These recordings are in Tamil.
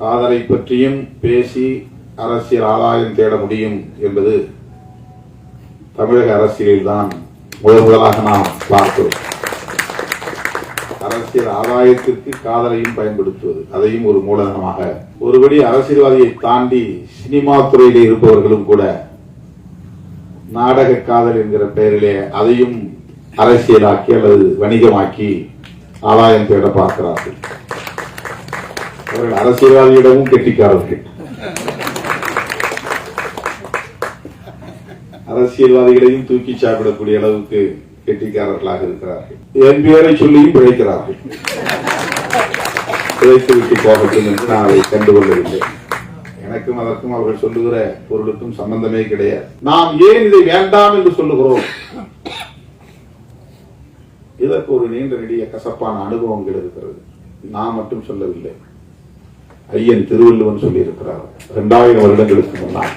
காதலை பற்றியும் பேசி அரசியல் ஆதாயம் தேட முடியும் என்பது தமிழக அரசியலில்தான் முதல் முதலாக நாம் பார்க்கிறோம். அரசியல் ஆதாயத்திற்கு காதலையும் பயன்படுத்துவது அதையும் ஒரு மூலதனமாக. ஒருபடி அரசியல்வாதியை தாண்டி சினிமா துறையிலே இருப்பவர்களும் கூட நாடக காதல் என்கிற பெயரிலே அதையும் அரசியலாக்கி அல்லது வணிகமாக்கி ஆதாயம் தேட பார்க்கிறார்கள். அவர்கள் அரசியல்வாதியிடமும் கெட்டிக்காரர்கள். அரசியல்வாதிகளையும் தூக்கி சாப்பிடக்கூடிய அளவுக்கு கெட்டிக்காரர்களாக இருக்கிறார்கள். என் பேரை சொல்லியும் பிழைக்கிறார்கள். பிழைத்து விட்டு போகட்டும் என்று நான் அதை கண்டுகொள்ளவில்லை. எனக்கும் அதற்கும் அவர்கள் சொல்லுகிற பொருளுக்கும் சம்பந்தமே கிடையாது. நாம் ஏன் இதை வேண்டாம் என்று சொல்லுகிறோம்? இதற்கு ஒரு நீண்ட நெடிய கசப்பான அனுபவங்கள் இருக்கிறது. நான் மட்டும் சொல்லவில்லை. ஐயன் திருவள்ளுவன் சொல்லியிருக்கிறார். இரண்டாயிரம் வருடங்களுக்கு முன்னால்.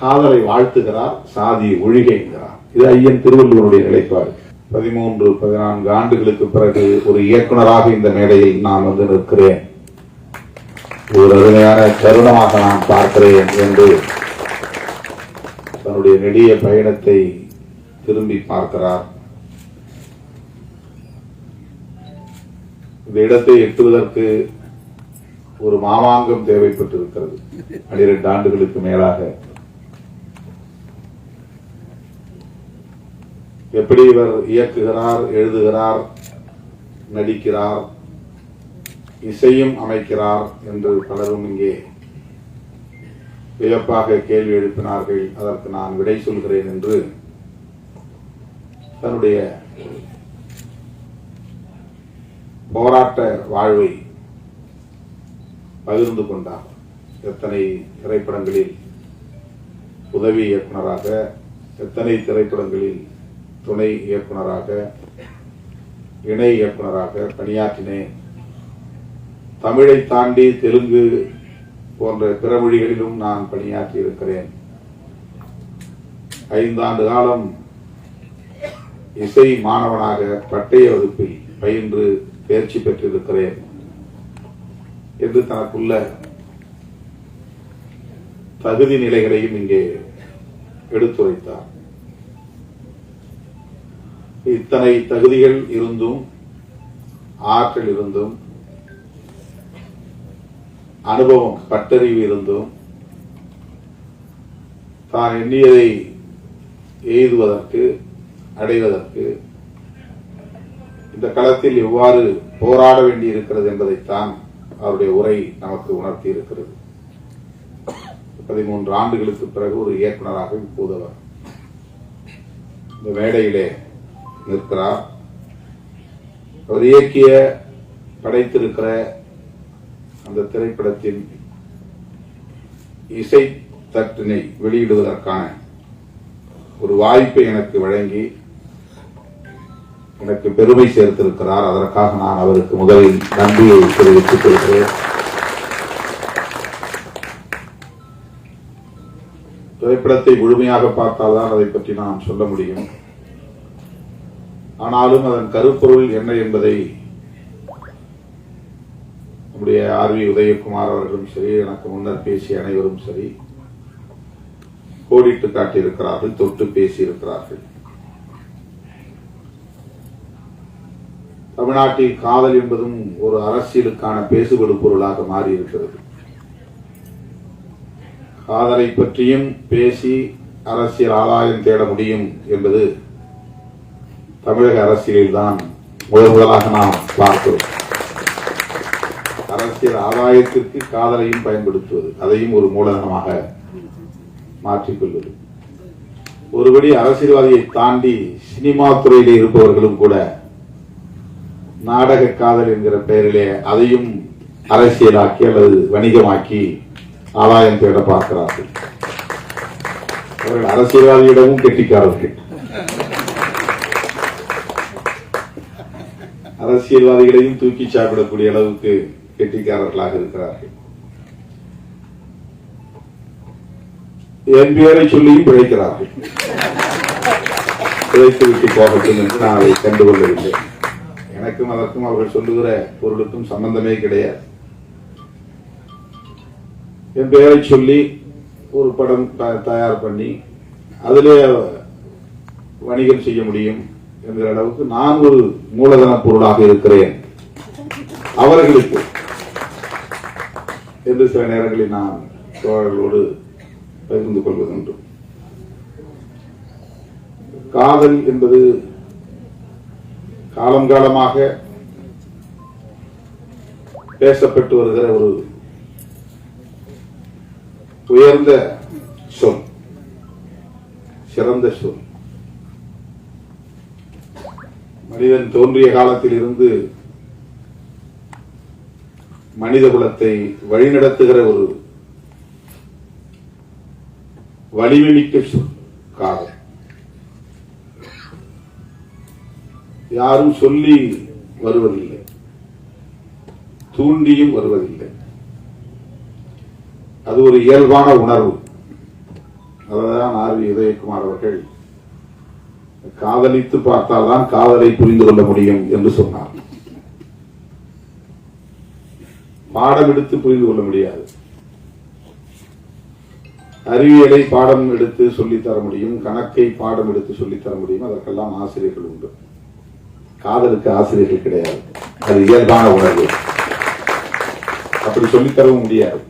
காதலை வாழ்த்துகிறார் சாதி ஒழிகைங்கிறார். இது ஐயன் திருவள்ளுவனுடைய நிலைப்பாடு. பதிமூன்று பதினான்கு ஆண்டுகளுக்கு பிறகு ஒரு இயக்குனராக இந்த மேடையில் நான் வந்து நிற்கிறேன். ஒரு அருமையான தருணமாக நான் பார்க்கிறேன் என்று தன்னுடைய நெடிய பயணத்தை திரும்பி பார்க்கிறார். இந்த இடத்தை எட்டுவதற்கு ஒரு மாமாங்கம் தேவைப்பட்டிருக்கிறது. பனிரெண்டு ஆண்டுகளுக்கு மேலாக. எப்படி இவர் இயக்குகிறார் எழுதுகிறார் நடிக்கிறார் இசையும் அமைக்கிறார் என்று பலரும் இங்கே வியப்பாக கேள்வி எழுப்பினார்கள். அதற்கு நான் விடை சொல்கிறேன் என்று தன்னுடைய போராட்ட வாழ்வை பகிர்ந்து கொண்டார். எத்தனை திரைப்படங்களில் உதவி இயக்குனராக எத்தனை திரைப்படங்களில் துணை இயக்குனராக இணை இயக்குனராக பணியாற்றினேன். தமிழை தாண்டி தெலுங்கு போன்ற பிற மொழிகளிலும் நான் பணியாற்றி இருக்கிறேன் ஐந்தாண்டு காலம் இசை மாணவனாக பட்டய வகுப்பில் பயின்று தேர்ச்சி பெற்றிருக்கிறேன் என்று தனக்குள்ள தகுதி நிலைகளையும் இங்கே எடுத்துரைத்தார். இத்தனை தகுதிகள் இருந்தும் ஆற்றல் இருந்தும் அனுபவம் பட்டறிவு இருந்தும் தான் எண்ணியதை எய்துவதற்கு அடைவதற்கு இந்த களத்தில் எவ்வாறு போராட வேண்டி இருக்கிறது என்பதைத்தான் அவருடைய உரை நமக்கு உணர்த்தி இருக்கிறது பதிமூன்று ஆண்டுகளுக்கு பிறகு ஒரு இயக்குனராக இப்போது அவர் இந்த மேடையிலே நிற்கிறார். அவர் இயக்கிய படைத்திருக்கிற அந்த திரைப்படத்தின் இசை தட்டினை வெளியிடுவதற்கான ஒரு வாய்ப்பை எனக்கு வழங்கி எனக்கு பெருமை சேர்த்திருக்கிறார். அதற்காக நான் அவருக்கு முதலில் நன்றியை தெரிவித்துக் கொள்கிறேன். திரைப்படத்தை முழுமையாக பார்த்தால்தான் அதை பற்றி நான் சொல்ல முடியும். ஆனாலும் அதன் கருப்பொருள் என்ன என்பதை நம்முடைய ஆர் வி உதயகுமார் அவர்களும் சரி எனக்கு முன்னர் பேசிய அனைவரும் சரி கோடிட்டு காட்டியிருக்கிறார்கள் தொட்டு பேசியிருக்கிறார்கள். தமிழ்நாட்டில் காதல் என்பதும் ஒரு அரசியலுக்கான பேசுபடு பொருளாக மாறியிருக்கிறது. காதலை பற்றியும் பேசி அரசியல் ஆதாயம் தேட முடியும் என்பது தமிழக அரசியலில்தான் முதல் முதலாக நாம் பார்க்கிறோம். அரசியல் ஆதாயத்திற்கு காதலையும் பயன்படுத்துவது அதையும் ஒரு மூலதனமாக மாற்றிக்கொள்வது. ஒருபடி அரசியல்வாதியை தாண்டி சினிமா துறையிலே இருப்பவர்களும் கூட நாடக காதல் என்கிற பெயரிலே அதையும் அரசியலாக்கி அல்லது வணிகமாக்கி ஆதாயம் தேட பார்க்கிறார்கள். அவர்கள் அரசியல்வாதியிடமும் கெட்டிக்காரர்கள். அரசியல்வாதிகளையும் தூக்கி சாப்பிடக்கூடிய அளவுக்கு கெட்டிக்காரர்களாக இருக்கிறார்கள். என் பெயரை சொல்லியும் பிழைக்கிறார்கள். பிழைத்து விட்டு போகட்டும் என்று நான் அதை கண்டுகொள்ளவில்லை. எனக்கும் அதற்கும் அவர்கள் சொல்லுகிற பொருளுக்கும் சம்பந்தமே கிடையாது. என் பெயரை சொல்லி ஒரு படம் தயார் பண்ணி அதிலே வணிகம் செய்ய முடியும் என்கிற அளவுக்கு நான் ஒரு மூலதன பொருளாக இருக்கிறேன். அவர்களுக்கு என்று சில நேரங்களில் நான் தோழர்களோடு பகிர்ந்து கொள்வதுண்டு காதல் என்பது காலம் காலமாக பேசப்பட்டு வருகிற ஒரு உயர்ந்த சொல் சிறந்த சொல். மனிதன் தோன்றிய காலத்தில் இருந்து மனித குலத்தை வழிநடத்துகிற ஒரு வலிமைமிக்க சொல் காலம் யாரும் சொல்லி வருவதில்லை. தூண்டியும் வருவதில்லை. அது ஒரு இயல்பான உணர்வு. அதான் ஆர்வி உதயகுமார் அவர்கள் காதலித்து பார்த்தால்தான் காதலை புரிந்து கொள்ள முடியும் என்று சொன்னார். பாடம் எடுத்து புரிந்து கொள்ள முடியாது. அறிவியலை பாடம் எடுத்து சொல்லித் தர முடியும் கணக்கை பாடம் எடுத்து சொல்லித் தர முடியும் அதற்கெல்லாம் ஆசிரியர்கள் உண்டு. காதலுக்கு ஆசிரியர்கள் கிடையாது. அது இயல்பான உணர்வு. அப்படி சொல்லித்தரவும் முடியாது.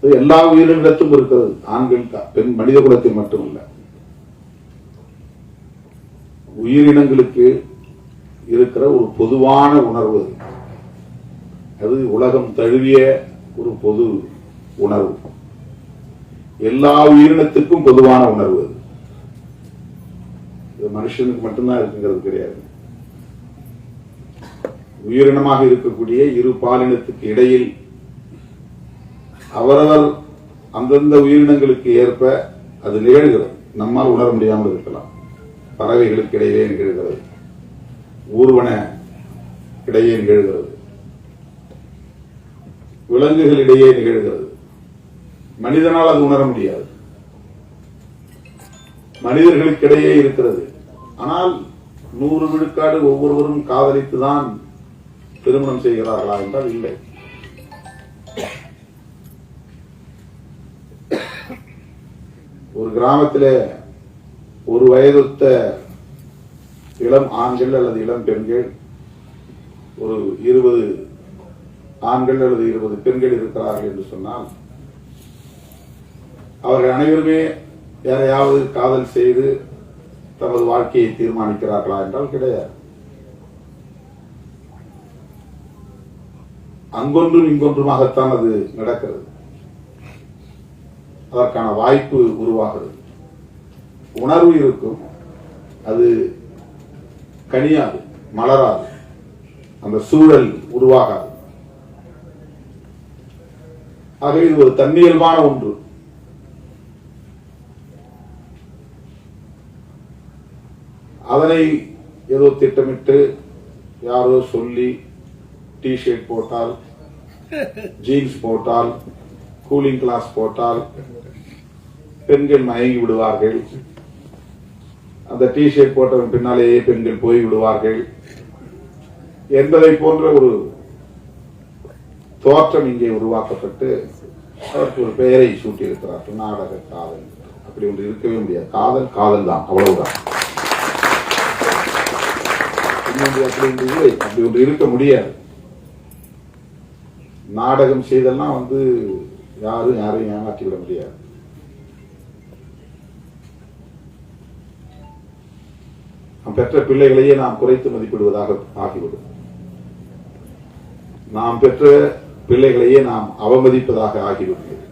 எல்லா உயிரினத்தும் இருக்கிறது. ஆண்கள் பெண் மனித குலத்தில் மட்டுமல்ல. உயிரினங்களுக்கு இருக்கிற ஒரு பொதுவான உணர்வு. அது. அது உலகம் தழுவிய ஒரு பொது உணர்வு. எல்லா உயிரினத்துக்கும் பொதுவான உணர்வு அது. இது மனுஷனுக்கு மட்டும்தான் இருக்குங்கிறது கிடையாது உயிரினமாக இருக்கக்கூடிய இரு பாலினத்துக்கு இடையில் அவரவர் அந்தந்த உயிரினங்களுக்கு ஏற்ப அது நிகழ்கிறது. நம்மால் உணர முடியாமல் இருக்கலாம். பறவைகளுக்கு இடையே நிகழ்கிறது. ஊர்வன இடையே நிகழ்கிறது. விலங்குகளிடையே நிகழ்கிறது. மனிதனால் அது உணர முடியாது. மனிதர்களுக்கிடையே இருக்கிறது. ஆனால் நூறு விழுக்காடு ஒவ்வொருவரும் காதலித்துதான் திருமணம் செய்கிறார்களா என்றால் இல்லை. ஒரு கிராமத்தில் ஒரு வயதுத்த இளம் ஆண்கள் அல்லது இளம் பெண்கள் ஒரு இருபது ஆண்கள் அல்லது இருபது பெண்கள் இருக்கிறார்கள் என்று சொன்னால் அவர்கள் அனைவருமே யாரையாவது காதல் செய்து தமது வாழ்க்கையை தீர்மானிக்கிறார்களா என்றால் கிடையாது. அங்கொன்றும் இங்கொன்றுமாகத்தான் அது நடக்கிறது. அதற்கான வாய்ப்பு உருவாகிறது. உணர்வு இருக்கும். அது கனியாது மலராது. அந்த சூழல் உருவாகாது. ஆகவே இது ஒரு தன்னியல்பான ஒன்று. அதனை ஏதோ திட்டமிட்டு யாரோ சொல்லி டி ஷர்ட் போட்டால் ஜீன்ஸ் போட்டால் கூலிங் கிளாஸ் போட்டால் பெண்கள் மயங்கி விடுவார்கள். அந்த டி ஷர்ட் போட்டவன் பின்னாலேயே பெண்கள் போய் விடுவார்கள். என்பதை போன்ற ஒரு தோற்றம் இங்கே உருவாக்கப்பட்டு அதற்கு ஒரு பெயரை சூட்டியிருக்கிறார். நாடக காதல். அப்படி ஒன்று இருக்கவே முடியாது. காதல் காதல் தான். அவ்வளவுதான். இன்னொன்று அப்படின்றது அப்படி ஒன்று இருக்க முடியாது. நாடகம் செய்தெல்லாம் வந்து யாரும் யாரையும் ஏமாற்றி விட முடியாது. நாம் பெற்ற பிள்ளைகளையே நாம் குறைத்து மதிப்பிடுவதாக ஆகிவிடும். நாம் பெற்ற பிள்ளைகளையே நாம் அவமதிப்பதாக ஆகிவிடுகிறது.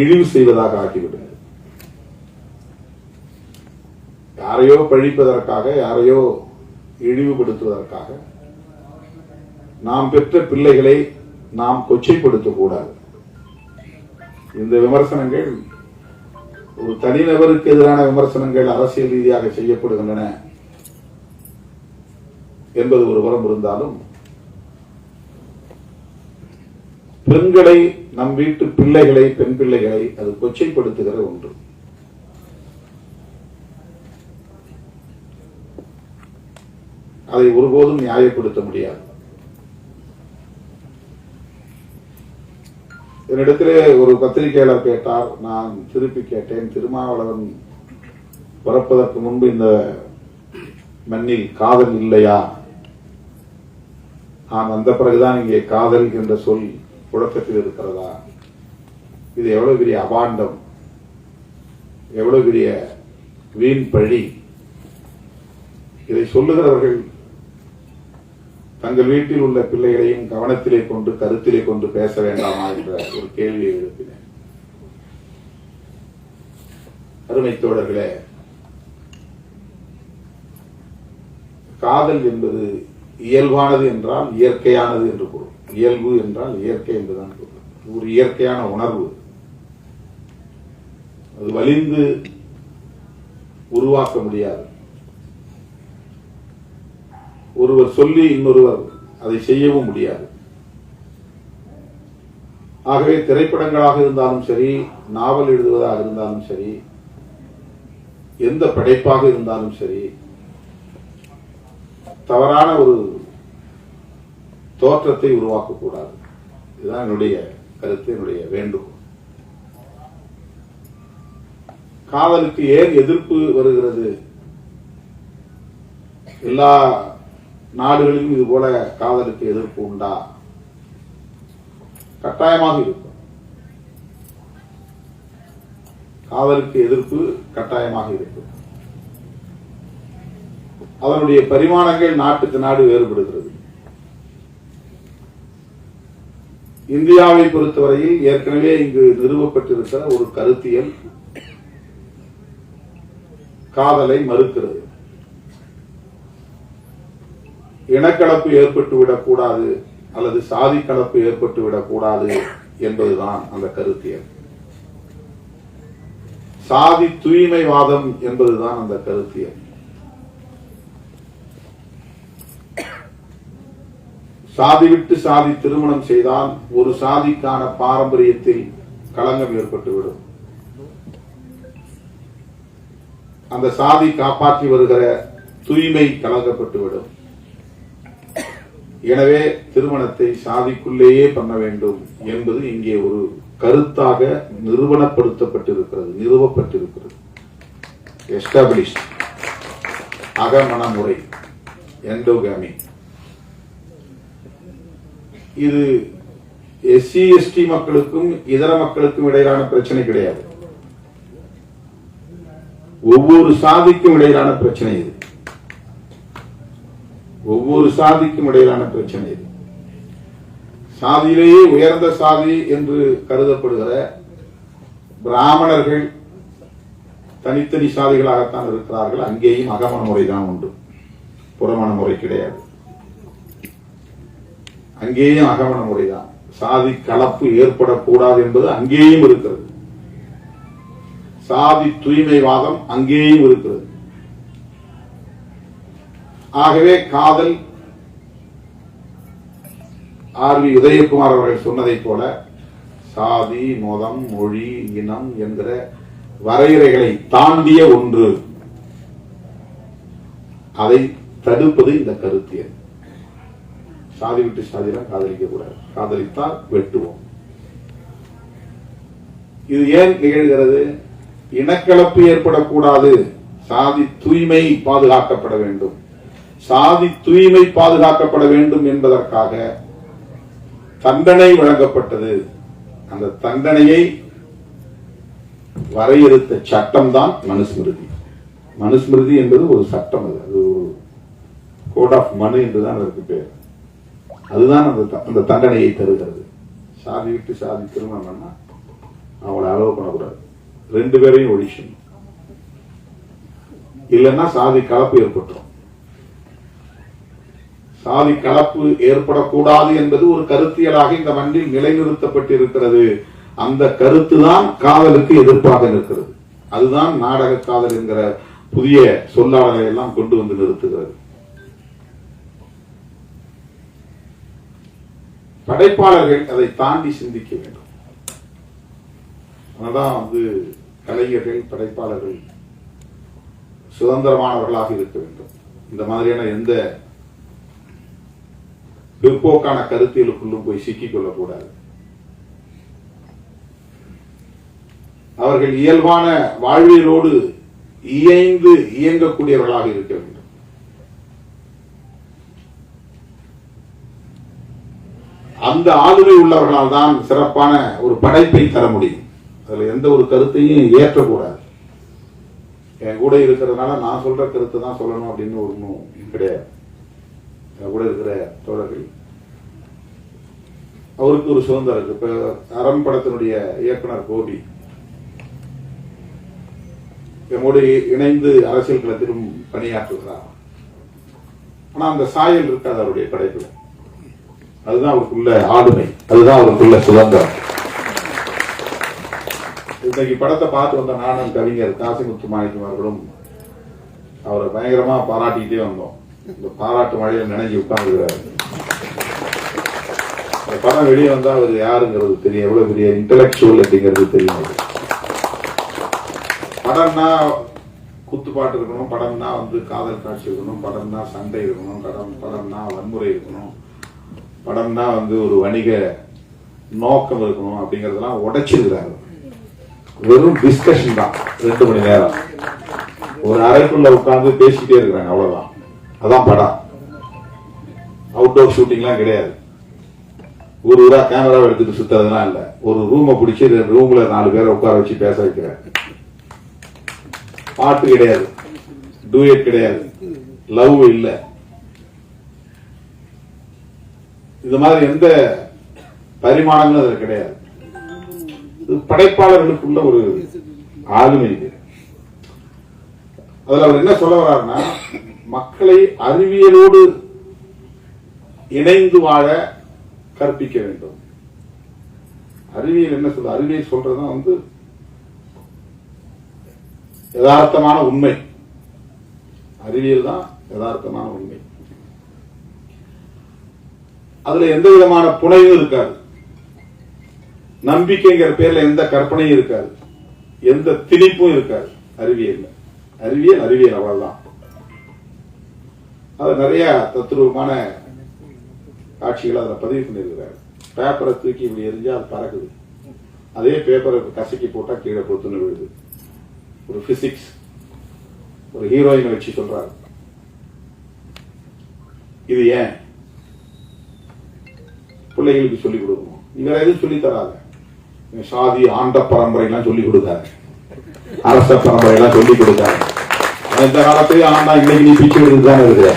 இழிவு செய்வதாக ஆகிவிடுகிறது. யாரையோ பழிப்பதற்காக யாரையோ இழிவுபடுத்துவதற்காக நாம் பெற்ற பிள்ளைகளை நாம் கொச்சைப்படுத்தக்கூடாது. இந்த விமர்சனங்கள் ஒரு தனிநபருக்கு எதிரான விமர்சனங்கள் அரசியல் ரீதியாக செய்யப்படுகின்றன என்பது ஒரு வரம் இருந்தாலும் பெண்களை நம் வீட்டு பிள்ளைகளை பெண் பிள்ளைகளை அது கொச்சைப்படுத்துகிற ஒன்று. அதை ஒருபோதும் நியாயப்படுத்த முடியாது. என்னிடத்திலே ஒரு பத்திரிகையாளர் கேட்டார். நான் திருப்பி கேட்டேன். திருமாவளவன் பிறப்பதற்கு முன்பு இந்த மண்ணில் காதல் இல்லையா? நான் வந்த பிறகுதான் இங்கே காதல் என்ற சொல் புழக்கத்தில் இருக்கிறதா? இது எவ்வளவு பெரிய அபாண்டம்? எவ்வளவு பெரிய வீண் பழி? இதை சொல்லுகிறவர்கள் தங்கள் வீட்டில் உள்ள பிள்ளைகளையும் கவனத்திலே கொண்டு கருத்திலே கொண்டு பேச வேண்டாமா என்ற ஒரு கேள்வியை எழுப்பினேன். அருமை தோழர்களே காதல் என்பது இயல்பானது என்றால் இயற்கையானது என்று பொருள். இயல்பு என்றால் இயற்கை என்றுதான் பொருள். ஒரு இயற்கையான உணர்வு. அது வலிந்து உருவாக்க முடியாது. ஒருவர் சொல்லி இன்னொருவர் அதை செய்யவும் முடியாது. ஆகவே திரைப்படங்களாக இருந்தாலும் சரி நாவல் எழுதுவதாக இருந்தாலும் சரி எந்த படைப்பாக இருந்தாலும் சரி தவறான ஒரு தோற்றத்தை உருவாக்கக்கூடாது. இதுதான் என்னுடைய கருத்து என்னுடைய வேண்டுகோள். காதலுக்கு ஏன் எதிர்ப்பு வருகிறது? எல்லா நாடுகளிலும் இது போல காதலுக்கு எதிர்ப்பு உண்டா? கட்டாயமாக இருக்கும். காதலுக்கு எதிர்ப்பு கட்டாயமாக இருக்கும். அதனுடைய பரிமாணங்கள் நாட்டுக்கு நாடு வேறுபடுகிறது. இந்தியாவை பொறுத்தவரையில் ஏற்கனவே இங்கு நிறுவப்பட்டிருக்கிற ஒரு கருத்தியல் காதலை மறுக்கிறது. இனக்கலப்பு ஏற்பட்டு விடக்கூடாது அல்லது சாதி கலப்பு ஏற்பட்டு விடக்கூடாது என்பதுதான் அந்த கருத்தியல் சாதி தூய்மைவாதம் என்பதுதான் அந்த கருத்தியல் சாதி விட்டு சாதி திருமணம் செய்தால் ஒரு சாதிக்கான பாரம்பரியத்தில் களங்கம் ஏற்பட்டுவிடும் அந்த சாதி காப்பாற்றி வருகிற தூய்மை கலங்கப்பட்டுவிடும் எனவே திருமணத்தை சாதிக்குள்ளேயே பண்ண வேண்டும் என்பது இங்கே ஒரு கருத்தாக நிறுவனப்படுத்தப்பட்டிருக்கிறது நிறுவப்பட்டிருக்கிறது. எஸ்டாபிளிஷ் அகமணமுறை எண்டோகாமி இது எஸ்சி எஸ்டி மக்களுக்கும் இதர மக்களுக்கும் இடையிலான பிரச்சனை கிடையாது. ஒவ்வொரு சாதிக்கும் இடையிலான பிரச்சனை இது. ஒவ்வொரு சாதிக்கும் இடையிலான பிரச்சனை இது. சாதியிலேயே உயர்ந்த சாதி என்று கருதப்படுகிற பிராமணர்கள் தனித்தனி சாதிகளாகத்தான் இருக்கிறார்கள். அங்கேயும் அகமண முறைதான் உண்டு. புறமண முறை கிடையாது. அங்கேயும் அகமண முறைதான். சாதி கலப்பு ஏற்படக்கூடாது என்பது அங்கேயும் இருக்கிறது. சாதி தூய்மைவாதம் அங்கேயும் இருக்கிறது. ஆகவே காதல் ஆர் வி உதயகுமார் அவர்கள் சொன்னதைப் போல சாதி மதம் மொழி இனம் என்கிற வரையறைகளை தாண்டிய ஒன்று. அதை தடுப்பது இந்த கருத்தியல் சாதி விட்டு சாதியெல்லாம் காதலிக்க கூடாது. காதலித்தால் வெட்டுவோம். இது ஏன் நிகழ்கிறது? இனக்கலப்பு ஏற்படக்கூடாது. சாதி தூய்மை பாதுகாக்கப்பட வேண்டும். சாதி தூய்மை பாதுகாக்கப்பட வேண்டும் என்பதற்காக தண்டனை வழங்கப்பட்டது. அந்த தண்டனையை வரையறுத்த சட்டம் தான் மனுஸ்மிருதி. மனுஸ்மிருதி என்பது ஒரு சட்டம் அது. அது ஒரு கோட் ஆஃப் மனு என்றுதான் அதற்கு பேர். அதுதான் அந்த அந்த தண்டனையை தருகிறது. சாதி விட்டு சாதி திருமணம்னா அவங்கள அளவு பண்ணக்கூடாது. ரெண்டு பேரையும் ஒழிக்கணும். இல்லைன்னா சாதி கலப்பு ஏற்பட்டுரும். சாதி கலப்பு ஏற்படக்கூடாது என்பது ஒரு கருத்தியலாக இந்த மண்ணில் நிலைநிறுத்தப்பட்டிருக்கிறது. அந்த கருத்து தான் காதலுக்கு எதிர்ப்பாக இருக்கிறது. அதுதான் நாடக காதல் என்கிற புதிய சொல்லாடலை எல்லாம் கொண்டு வந்து நிறுத்துகிறது. படைப்பாளர்கள் அதை தாண்டி சிந்திக்க வேண்டும். அதனால்தான் வந்து கலைஞர்கள் படைப்பாளர்கள் சுதந்திரமானவர்களாக இருக்க வேண்டும். இந்த மாதிரியான எந்த பிற்போக்கான கருத்தியலுக்குள்ளும் போய் சிக்கிக் கொள்ளக்கூடாது. அவர்கள் இயல்பான வாழ்வியலோடு இயைந்து இயங்கக்கூடியவர்களாக இருக்க வேண்டும். அந்த ஆளுமை உள்ளவர்களால் தான் சிறப்பான ஒரு படைப்பை தர முடியும். அதுல எந்த ஒரு கருத்தையும் ஏற்றக்கூடாது. என் கூட இருக்கிறதுனால நான் சொல்ற கருத்து தான் சொல்லணும் அப்படின்னு ஒன்றும் கிடையாது. கூட இருக்கிற தோழர்கள். அவருக்கு ஒரு சுதந்திரம் இருக்கு. இப்ப அறம் படத்தினுடைய இயக்குனர் கோபி. எம்மோடு இணைந்து அரசியல் களத்திலும் பணியாற்றுகிறார். ஆனா அந்த சாயல் இருக்காது அவருடைய படைப்புல. அதுதான் அவருக்குள்ள ஆளுமை. அதுதான் அவருக்குள்ள சுதந்திரம். இன்னைக்கு படத்தை பார்த்து வந்த நானும் கவிஞர் காசிமுத்து மாணிக்கம் அவரை பயங்கரமா பாராட்டிக்கிட்டே வந்தோம். இந்த பாராட்டு மழையில நினைஞ்சு உட்கார்ந்துக்கிறாரு. இந்த படம் வெளியே வந்தால் அவர் யாருங்கிறது தெரியும். எவ்வளவு பெரிய இன்டலெக்சுவல் அப்படிங்கிறது தெரியும் படம்னா குத்துப்பாட்டு இருக்கணும் படம்னா வந்து காதல் காட்சி இருக்கணும் படம்னா சண்டை இருக்கணும் படம் படம்னா வன்முறை இருக்கணும் படம்னா வந்து ஒரு வணிக நோக்கம் இருக்கணும் அப்படிங்கறதெல்லாம் உடைச்சிருக்கிறாரு. வெறும் டிஸ்கஷன் தான் ரெண்டு மணி நேரம். ஒரு அறைக்குள்ள உட்கார்ந்து பேசிட்டே இருக்கிறாங்க அவ்வளவுதான். அதான் படம். அவுட்டோர் ஷூட்டிங்லாம் கிடையாது. ஒரு ஊரா கேமரா எடுத்துட்டு சுத்ததுலாம் இல்ல. ஒரு ரூமை பிடிச்சி ரூம்ல நாலு பேரை உட்கார வச்சு பேச வைக்கிறேன் பாட்டு கிடையாது. டூயட் கிடையாது. லவ் இல்ல. இது மாதிரி எந்த பரிமாணங்களும் அதுல கிடையாது. இது படைப்பாளர்களுக்குள்ள ஒரு ஆளுமை இது. அதுல அவர் என்ன சொல்ல வர்றாருன்னா மக்களை அறிவியலோடு இணைந்து வாழ கற்பிக்க வேண்டும். அறிவியல் என்ன சொல்ற அறிவியல் சொல்றதுதான் வந்து யதார்த்தமான உண்மை. அறிவியல் தான் யதார்த்தமான உண்மை. அதுல எந்த விதமான புனைவும் இருக்காது. நம்பிக்கைங்கிற பேர்ல எந்த கற்பனையும் இருக்காது. எந்த திணிப்பும் இருக்காது அறிவியல் அறிவியல் அறிவியல் அவ்வளவுதான். அது நிறைய தத்துருவமான காட்சிகளை அதில் பதிவு பண்ணியிருக்கிறாரு. பேப்பரை தூக்கி இப்படி எரிஞ்சா அது பறக்குது. அதே பேப்பரை கசக்கி போட்டால் கீழே பொத்துன்னு விழுது. ஒரு பிசிக்ஸ் ஒரு ஹீரோயினை வச்சு சொல்றாரு. இது ஏன்? பிள்ளைகளுக்கு சொல்லிக் கொடுக்கணும். இவரை எதுவும் சொல்லி தராத. சாதி ஆண்ட பரம்பரைலாம் சொல்லி கொடுத்தாரு அரச பரம்பரைலாம் சொல்லி கொடுக்காத. எந்த இந்த காலத்திலேயே ஆண்டா இன்னைக்கு நீ பிச்சு விடுறது தானே இருக்கிற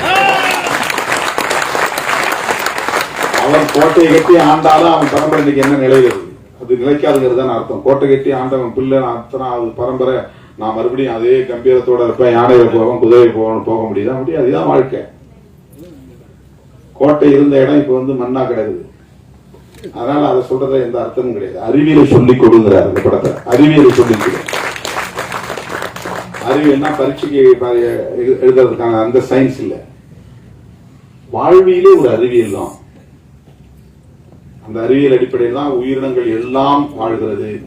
அவன் கோட்டையை கட்டி ஆண்டாலும் அவன் பரம்பரை இன்னைக்கு என்ன நிலை இருக்கு அது நிலைக்காதுங்கிறது தான் அர்த்தம். கோட்டை கட்டி ஆண்டவன் பிள்ளை நான் அத்தனை அது பரம்பரை நான் மறுபடியும் அதே கம்பீரத்தோட இருப்பேன். யானையில போவேன் குதிரை போவேன் போக முடியுதா? முடியும் அதுதான் வாழ்க்கை. கோட்டை இருந்த இடம் இப்ப வந்து மண்ணா கிடையாது அதனால அதை சொல்றதுல எந்த அர்த்தமும் கிடையாது. அறிவியலை சொல்லி கொடுங்கிறார் இந்த படத்தை அறிவியலை சொல்லி கொடு அறிவியல்னா பரீட்சைக்கு எழு- எழுதுறதுக்கான அந்த சயின்ஸ் இல்ல. வாழ்வியலே ஒரு அறிவியல் தான். அந்த அறிவியல் அடிப்படையில் தான் உயிரினங்கள் எல்லாம் வாழ்கிறது.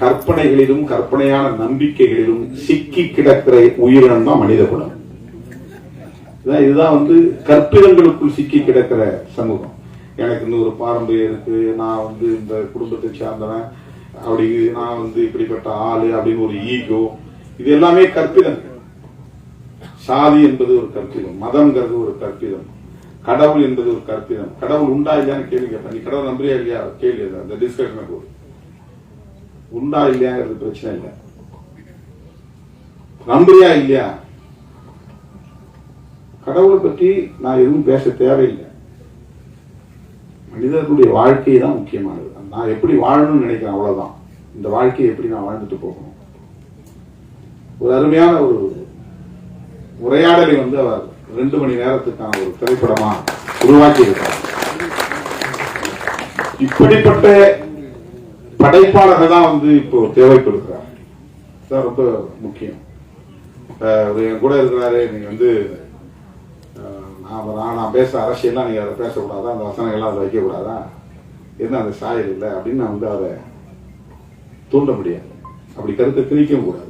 கற்பனைகளிலும் கற்பனையான நம்பிக்கைகளிலும் சிக்கி கிடக்கிற உயிரினம் தான் மனித குலம். இதான் இதுதான் வந்து கற்பிதங்களுக்குள் சிக்கி கிடக்கிற சமூகம். எனக்கு இன்னும் ஒரு பாரம்பரியம் இருக்கு. நான் வந்து இந்த குடும்பத்தை சார்ந்தவன். அப்படி நான் வந்து இப்படிப்பட்ட ஆளு அப்படின்னு ஒரு ஈகோ இது எல்லாமே கற்பிதம். சாதி என்பது ஒரு கற்பிதம். மதம்ங்கிறது ஒரு கற்பிதம். கடவுள் என்பது ஒரு கற்பிதம். கடவுள் உண்டா இல்லையான்னு கேள்வி கேட்பேன். நீ கடவுள் நம்புறியா இல்லையா? கேள்வி அந்த டிஸ்கஷனை ஒரு உண்டா இல்லையாங்கிறது பிரச்சனை இல்லை. நம்புறியா இல்லையா? கடவுளை பற்றி நான் எதுவும் பேச தேவையில்லை. மனிதர்களுடைய வாழ்க்கை தான் முக்கியமானது. நான் எப்படி வாழணும்னு நினைக்கிறேன் அவ்வளவுதான். இந்த வாழ்க்கையை எப்படி நான் வாழ்ந்துட்டு போகணும்? ஒரு அருமையான ஒரு உரையாடலை வந்து அவர் ரெண்டு மணி நேரத்துக்கான ஒரு திரைப்படமா உருவாக்கி இருக்கார் இப்படிப்பட்ட படைப்பாளர்கள் தான் வந்து இப்போ தேவைப்படுகிறார். தான் ரொம்ப முக்கியம். அவர் என் கூட இருக்கிறாரு நீங்க வந்து நான் நான் நான் பேச அரசியல்லாம் நீங்க அதை பேசக்கூடாதா? அந்த வசனங்கள்லாம் அதை வைக்கக்கூடாதா? என்ன அந்த சாயல் இல்லை அப்படின்னு நான் வந்து அதை தூண்ட முடியாது. அப்படி கருத்தை திணிக்கவும் கூடாது.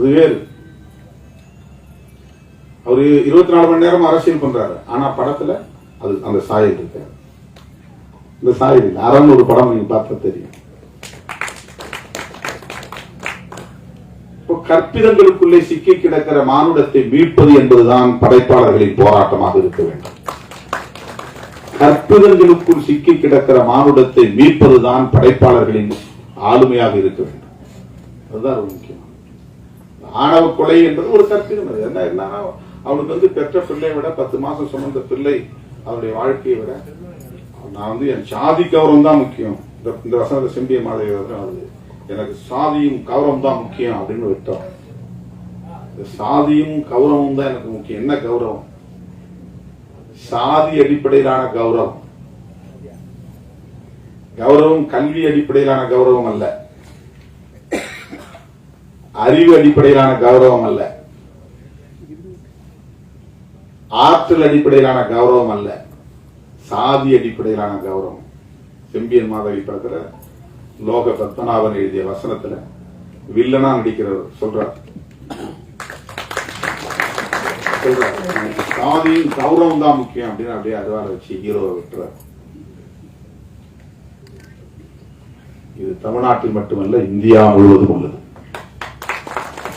அது வேறு அவரு இருபத்தி நாலு மணி நேரம் அரசியல் பண்றாரு. ஆனா படத்துல அது அந்த சாயல் இருக்காரு. இந்த சாயல் இல்லை அறம் ஒரு படம் நீங்க பார்த்தா தெரியும். கற்பிதங்களுக்குள்ளே சிக்கி கிடக்கிற மானுடத்தை மீட்பது என்பதுதான் படைப்பாளர்களின் போராட்டமாக இருக்க வேண்டும். கற்பிதங்களுக்குள் சிக்கி கிடக்கிற மானுடத்தை மீட்பதுதான் படைப்பாளர்களின் ஆளுமையாக இருக்க வேண்டும். அதுதான் ரொம்ப முக்கியம். ஆணவ கொலை என்பது ஒரு கற்பிதம். அது என்ன என்னன்னா அவனுக்கு வந்து பெற்ற பிள்ளையை விட பத்து மாசம் சுமந்த பிள்ளை அவருடைய வாழ்க்கையை விட நான் வந்து என் சாதி கௌரவம் தான் முக்கியம். இந்த இந்த வசனத்தை செம்பிய மாதிரி வருது எனக்கு சாதியும் கௌரவம் தான் முக்கியம் அப்படின்னு விட்டோம். இந்த சாதியும் கௌரவம் தான் எனக்கு முக்கியம். என்ன கௌரவம்? சாதி அடிப்படையிலான கௌரவம். கௌரவம் கல்வி அடிப்படையிலான கௌரவம் அல்ல. அறிவு அடிப்படையிலான கௌரவம் அல்ல. ஆற்றல் அடிப்படையிலான கௌரவம் அல்ல. சாதி அடிப்படையிலான கௌரவம். செம்பியன் மாதவி படத்துல லோக பத்மநாபன் எழுதிய வசனத்துல வில்லனா நடிக்கிறவர் சொல்றார். சொல்றார். சாதியும் கௌரவம் தான் முக்கியம் அப்படின்னு அப்படியே அதுவார வச்சு ஹீரோவை விட்டுறார். இது தமிழ்நாட்டில் மட்டுமல்ல இந்தியா முழுவதும் உள்ளது.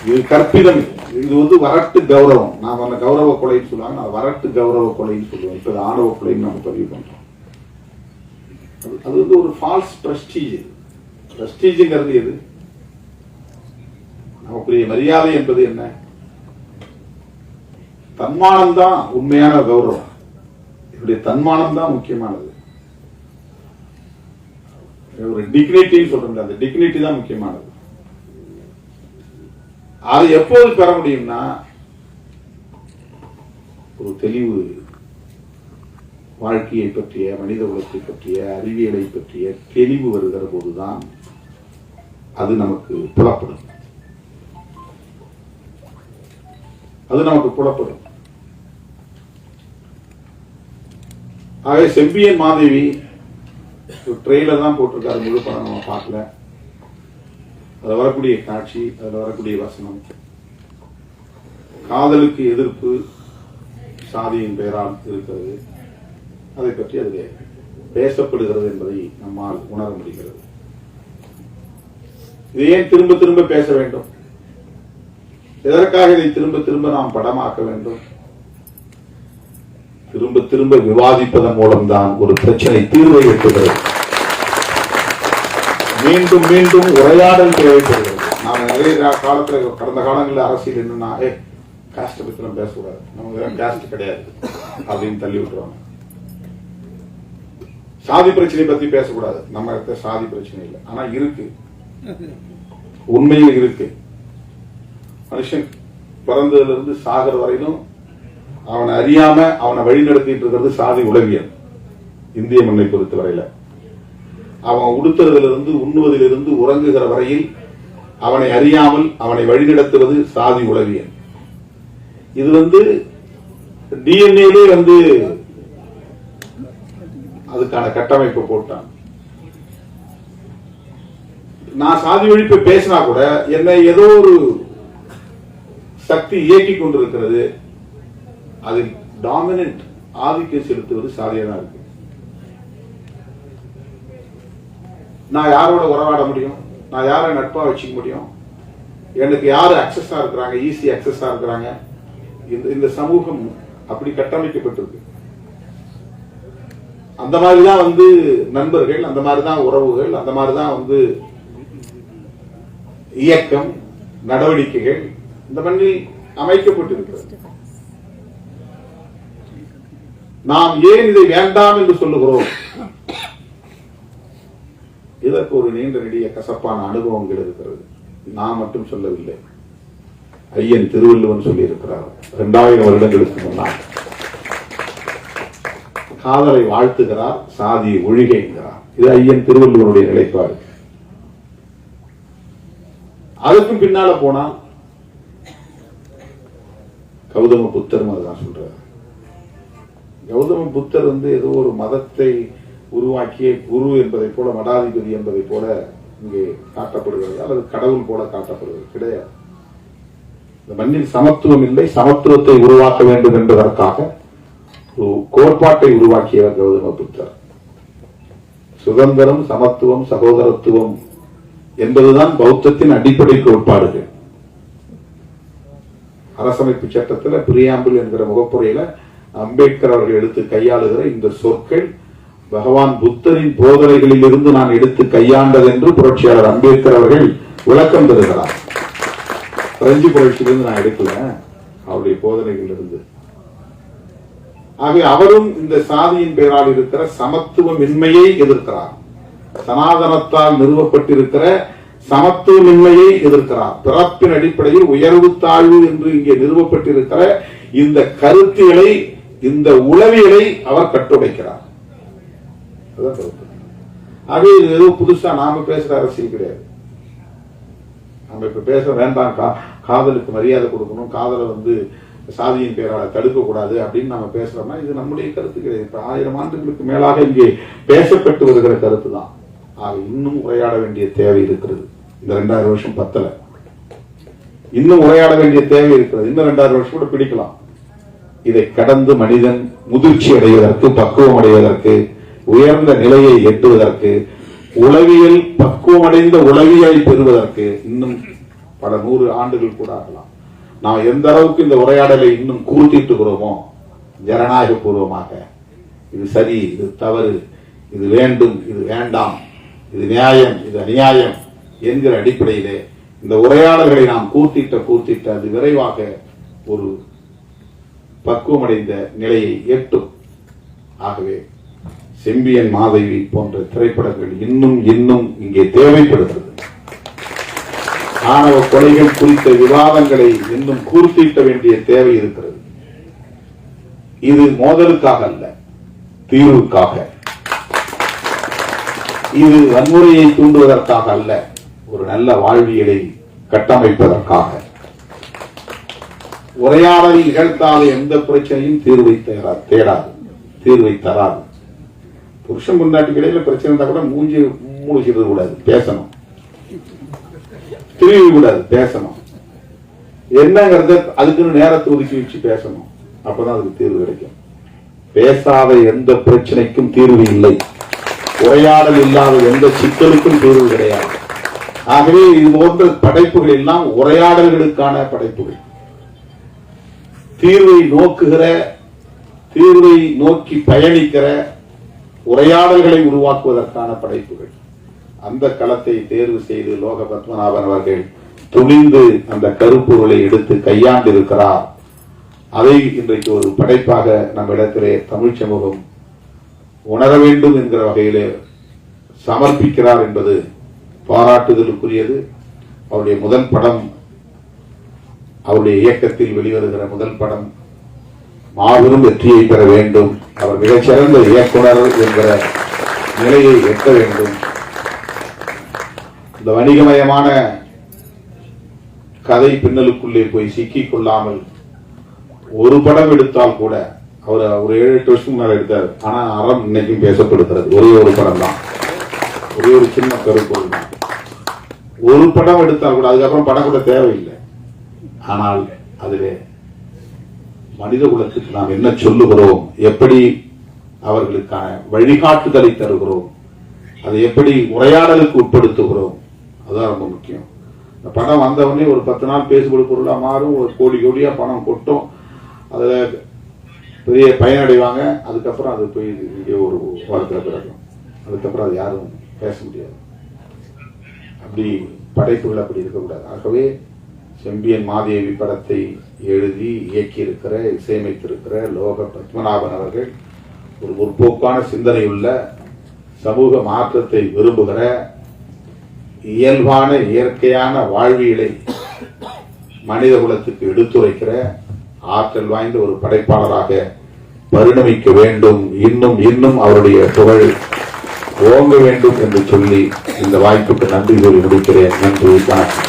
இது கற்பிதம். இது வந்து வரட்டு கௌரவம். நான் அந்த கௌரவ கொலைன்னு சொல்லுவாங்க. நான் வரட்டு கௌரவ கொலைன்னு சொல்லுவேன் இப்போ ஆணவ கொலைன்னு நம்ம பதிவு பண்றோம். அது- அது வந்து ஒரு ஃபால்ஸ் பிரஸ்டீஜ் பிரஸ்டீஜுங்கிறது எது? நமக்குரிய மரியாதை என்பது என்ன? தன்மானம் தான் உண்மையான கௌரவம். என்னுடைய தன்மானம் தான் முக்கியமானது. ஒரு டிக்னிட்டின்னு சொல்றேன் அந்த டிக்னிட்டி தான் முக்கியமானது. அது எப்போது பெற முடியும்னா ஒரு தெளிவு வாழ்க்கையை பற்றிய மனித குலத்தை பற்றிய அறிவியலை பற்றிய தெளிவு வருகிற போதுதான் அது நமக்கு புலப்படும். அது நமக்கு புலப்படும். ஆகவே செம்பியன் மாதேவி ட்ரெயில தான் போட்டிருக்காரு முழு படம் நம்ம பார்க்கல. அதுல வரக்கூடிய காட்சி அதில் வரக்கூடிய வசனம். காதலுக்கு எதிர்ப்பு சாதியின் பெயரால் இருக்கிறது. அதை பற்றி அதில் பேசப்படுகிறது என்பதை நம்மால் உணர முடிகிறது. இது ஏன் திரும்ப திரும்ப பேச வேண்டும்? எதற்காக இதை திரும்ப திரும்ப நாம் படமாக்க வேண்டும்? திரும்ப திரும்ப விவாதிப்பதன் மூலம்தான் ஒரு பிரச்சனை தீர்வை எட்டுகிறது. மீண்டும் மீண்டும் உரையாடல் தேவைப்படுகிறது நாம நிறைய காலத்துல கடந்த காலங்களில் அரசியல் என்னன்னா ஏ காஸ்ட் பத்தி நம்ம பேசக்கூடாது. நமக்கு காஸ்ட் கிடையாது. அப்படின்னு தள்ளி விட்டுருவாங்க. சாதி பிரச்சனை பத்தி பேசக்கூடாது. நம்ம இடத்துல சாதி பிரச்சனை இல்லை. ஆனா இருக்கு. உண்மையில் இருக்கு. மனுஷன் பிறந்ததுல இருந்து சாகர் வரையிலும் அவனை அறியாம அவனை வழிநடத்திட்டு இருக்கிறது சாதி உலகியம் இந்திய மண்ணை பொறுத்த வரையில அவன் உடுத்துறதிலிருந்து உண்ணுவதிலிருந்து உறங்குகிற வரையில் அவனை அறியாமல் அவனை வழிநடத்துவது சாதி உளவியல். இது வந்து டிஎன்ஏலே வந்து அதுக்கான கட்டமைப்பு போட்டான். நான் சாதி ஒழிப்பு பேசினா கூட என்னை ஏதோ ஒரு சக்தி இயக்கி கொண்டிருக்கிறது. அது டாமினன்ட் ஆதிக்கம் செலுத்துவது சாதியனா தான் இருக்கு. நான் யாரோட உறவாட முடியும்? நான் யாரை நட்பா வச்சுக்க முடியும்? எனக்கு யார் அக்சஸா இருக்கிறாங்க? ஈஸி அக்சஸா இருக்கிறாங்க? இந்த இந்த சமூகம் அப்படி கட்டமைக்கப்பட்டிருக்கு. அந்த மாதிரி தான் வந்து நண்பர்கள் அந்த மாதிரி தான் உறவுகள் அந்த மாதிரி தான் வந்து இயக்கம் நடவடிக்கைகள் இந்த மண்ணில் அமைக்கப்பட்டிருக்கிறது நாம் ஏன் இதை வேண்டாம் என்று சொல்லுகிறோம்? இதற்கு ஒரு நீண்ட நெடிய கசப்பான அனுபவங்கள் இருக்கிறது நான் மட்டும் சொல்லவில்லை. ஐயன் திருவள்ளுவன் சொல்லி இருக்கிறார் இரண்டாயிரம் வருடங்களுக்கு முன்னால். காதலை வாழ்த்துகிறார் சாதி ஒழிகைங்கிறார். இது ஐயன் திருவள்ளுவனுடைய நிலைப்பாடு. அதுக்கும் பின்னால போனால் கௌதம புத்தரும் அதுதான் சொல்றாரு. கௌதம புத்தர் வந்து ஏதோ ஒரு மதத்தை உருவாக்கிய குரு என்பதை போல மடாதிபதி என்பதை போல இங்கே காட்டப்படுகிறது. அல்லது கடவுள் போல காட்டப்படுகிறது. கிடையாது. இந்த மண்ணில் சமத்துவம் இல்லை. சமத்துவத்தை உருவாக்க வேண்டும் என்பதற்காக ஒரு கோட்பாட்டை உருவாக்கியவர் கௌதம புத்தர். சுதந்திரம் சமத்துவம் சகோதரத்துவம் என்பதுதான் பௌத்தத்தின் அடிப்படை கோட்பாடுகள். அரசமைப்பு சட்டத்துல பிரியாம்பிள் என்கிற முகப்புரையில அம்பேத்கர் அவர்கள் எடுத்து கையாளுகிற இந்த சொற்கள் பகவான் புத்தரின் போதனைகளில் இருந்து நான் எடுத்து கையாண்டது என்று புரட்சியாளர் அம்பேத்கர் அவர்கள் விளக்கம் தருகிறார். பிரெஞ்சு புரட்சியிலிருந்து நான் எடுக்கல அவருடைய போதனைகளிலிருந்து. ஆகவே அவரும் இந்த சாதியின் பெயரால் இருக்கிற சமத்துவமின்மையை எதிர்க்கிறார். சனாதனத்தால் நிறுவப்பட்டிருக்கிற சமத்துவமின்மையை எதிர்க்கிறார். பிறப்பின் அடிப்படையில் உயர்வு தாழ்வு என்று இங்கே நிறுவப்பட்டிருக்கிற இந்த கருத்தியலை இந்த உளவியலை அவர் கட்டுடைக்கிறார் அதுதான் கருத்து ஆகவே இது ஏதோ புதுசா நாம பேசுற அரசியல் கிடையாது. நம்ம இப்ப பேச வேண்டாம். கா- காதலுக்கு மரியாதை கொடுக்கணும். காதலை வந்து சாதியின் பேரால தடுக்க கூடாது அப்படின்னு நம்ம பேசுறோம்னா இது நம்முடைய கருத்து கிடையாது. இப்ப ஆயிரம் ஆண்டுகளுக்கு மேலாக இங்கே பேசப்பட்டு வருகிற கருத்து தான். ஆக இன்னும் உரையாட வேண்டிய தேவை இருக்கிறது. இந்த ரெண்டாயிரம் வருஷம் பத்தல. இன்னும் உரையாட வேண்டிய தேவை இருக்கிறது. இன்னும் ரெண்டாயிரம் வருஷம் கூட பிடிக்கலாம். இதை கடந்து மனிதன் முதிர்ச்சி அடைவதற்கு பக்குவம் அடைவதற்கு உயர்ந்த நிலையை எட்டுவதற்கு உளவியல் பக்குவமடைந்த உளவியலை பெறுவதற்கு இன்னும் பல நூறு ஆண்டுகள் கூட ஆகலாம். நாம் எந்த அளவுக்கு இந்த உரையாடலை இன்னும் கூர்த்திட்டுகிறோமோ ஜனநாயக பூர்வமாக இது சரி இது தவறு இது வேண்டும் இது வேண்டாம் இது நியாயம் இது அநியாயம் என்கிற அடிப்படையிலே இந்த உரையாடல்களை நாம் கூர்த்திட்ட கூத்திட்ட அது விரைவாக ஒரு பக்குவமடைந்த நிலையை எட்டும். ஆகவே செம்பியன் மாதவி போன்ற திரைப்படங்கள் இன்னும் இன்னும் இங்கே தேவைப்படுகிறது. ஆணவ கொலைகள் குறித்த விவாதங்களை இன்னும் கூர்த்திட்ட வேண்டிய தேவை இருக்கிறது. இது மோதலுக்காக அல்ல தீர்வுக்காக. இது வன்முறையை தூண்டுவதற்காக அல்ல ஒரு நல்ல வாழ்வியலை கட்டமைப்பதற்காக. உரையாடலில் நிகழ்த்தாத எந்த பிரச்சனையும் தீர்வை தேரா- தேடாது தீர்வை தராது. புருஷன் பொண்டாட்டிக்கு இடையில பிரச்சனை இருந்தா கூட மூஞ்சி மூழ்கிறது கூடாது. பேசணும். திரும்பி கூடாது. பேசணும். என்னங்கிறத அதுக்குன்னு நேரத்தை ஒதுக்கி வச்சு பேசணும். அப்பதான் அதுக்கு தீர்வு கிடைக்கும். பேசாத எந்த பிரச்சனைக்கும் தீர்வு இல்லை. உரையாடல் இல்லாத எந்த சிக்கலுக்கும் தீர்வு கிடையாது. ஆகவே இது போன்ற படைப்புகள் எல்லாம் உரையாடல்களுக்கான படைப்புகள். தீர்வை நோக்குகிற தீர்வை நோக்கி பயணிக்கிற உரையாடல்களை உருவாக்குவதற்கான படைப்புகள். அந்த களத்தை தேர்வு செய்து லோக பத்மநாபன் அவர்கள் துணிந்து அந்த கருப்பொருளை எடுத்து கையாண்டிருக்கிறார். அதை இன்றைக்கு ஒரு படைப்பாக நம்மிடத்திலே தமிழ் சமூகம் உணர வேண்டும் என்கிற வகையிலே சமர்ப்பிக்கிறார் என்பது பாராட்டுதலுக்குரியது. அவருடைய முதல் படம் அவருடைய இயக்கத்தில் வெளிவருகிற முதல் படம் மாபெரும் வெற்றியை பெற வேண்டும். அவர் மிகச்சிறந்த இயக்குனர் என்கிற நிலையை எட்ட வேண்டும். இந்த வணிகமயமான கதை பின்னலுக்குள்ளே போய் சிக்கிக் கொள்ளாமல் ஒரு படம் எடுத்தால் கூட அவர் ஒரு ஏழு எட்டு வருஷத்துக்கு மேலே எடுத்தார். ஆனா அறம் இன்னைக்கும் பேசப்படுகிறது. ஒரே ஒரு படம் தான். ஒரே ஒரு சின்ன கருப்பொருள் தான். ஒரு படம் எடுத்தால் கூட அதுக்கப்புறம் படம் கூட தேவையில்லை. ஆனால் அதிலே மனித குலத்துக்கு நாம் என்ன சொல்லுகிறோம்? எப்படி அவர்களுக்கான வழிகாட்டுதலை தருகிறோம்? அதை எப்படி உரையாடலுக்கு உட்படுத்துகிறோம்? அதுதான் ரொம்ப முக்கியம். இந்த படம் வந்தவொடனே ஒரு பத்து நாள் பேசுபடு பொருளாக மாறும். ஒரு கோடி கோடியாக பணம் கொட்டும். அதில் பெரிய பயனடைவாங்க. அதுக்கப்புறம் அது போய் இங்கே ஒரு வாரத்தில் பிறக்கும். அதுக்கப்புறம் அது யாரும் பேச முடியாது. அப்படி படைப்புகள் அப்படி இருக்கக்கூடாது. ஆகவே செம்பியன் மாதேவி படத்தை எழுதி இயக்கியிருக்கிற இசையமைத்திருக்கிற லோக பத்மநாபன் அவர்கள் ஒரு முற்போக்கான சிந்தனையுள்ள சமூக மாற்றத்தை விரும்புகிற இயல்பான இயற்கையான வாழ்வியலை மனித குலத்துக்கு எடுத்துரைக்கிற ஆற்றல் வாய்ந்த ஒரு படைப்பாளராக பரிணமிக்க வேண்டும். இன்னும் இன்னும் அவருடைய புகழ் ஓங்க வேண்டும் என்று சொல்லி இந்த வாய்ப்புக்கு நன்றி கூறி முடிக்கிறேன். நன்றி வணக்கம்.